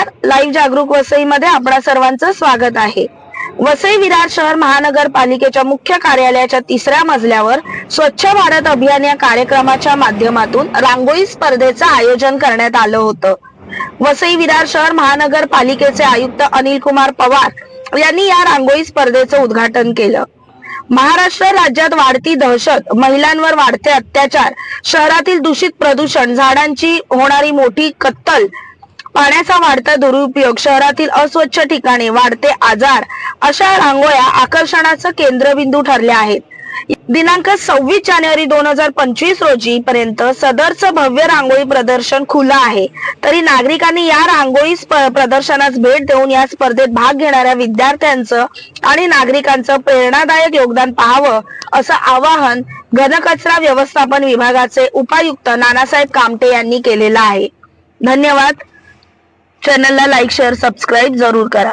नमस्कार. लाईव्ह जागरूक वसईमध्ये आपणा सर्वांचं स्वागत आहे. वसई विरार शहर महानगरपालिकेच्या मुख्य कार्यालयाच्या तिसऱ्या मजल्यावर स्वच्छ भारत अभियान या कार्यक्रमाच्या माध्यमातून रांगोळी स्पर्धेचं आयोजन करण्यात आलं होतं. वसई विरार शहर महानगरपालिकेचे आयुक्त अनिल कुमार पवार यांनी या रांगोळी स्पर्धेचं उद्घाटन केलं. महाराष्ट्र राज्यात वाढती दहशत महिलांवर वाढते अत्याचार शहरातील दूषित प्रदूषण झाडांची होणारी मोठी कत्तल पाण्याचा वाढता दुरुपयोग शहरातील अस्वच्छ ठिकाणे वाढते आजार अशा रांगोळ्या आकर्षणाचं केंद्रबिंदू ठरल्या आहेत. दिनांक सव्वीस जानेवारी दोन हजार पंचवीस रोजी पर्यंत सदरचं भव्य रांगोळी प्रदर्शन खुलं आहे. तरी नागरिकांनी या रांगोळी प्रदर्शनास भेट देऊन या स्पर्धेत भाग घेणाऱ्या विद्यार्थ्यांचं आणि नागरिकांचं प्रेरणादायक योगदान पाहावं असं आवाहन घनकचरा व्यवस्थापन विभागाचे उपायुक्त नानासाहेब कामटे यांनी केलेलं आहे. धन्यवाद. चॅनलला लाईक शेअर सबस्क्राईब जरूर करा.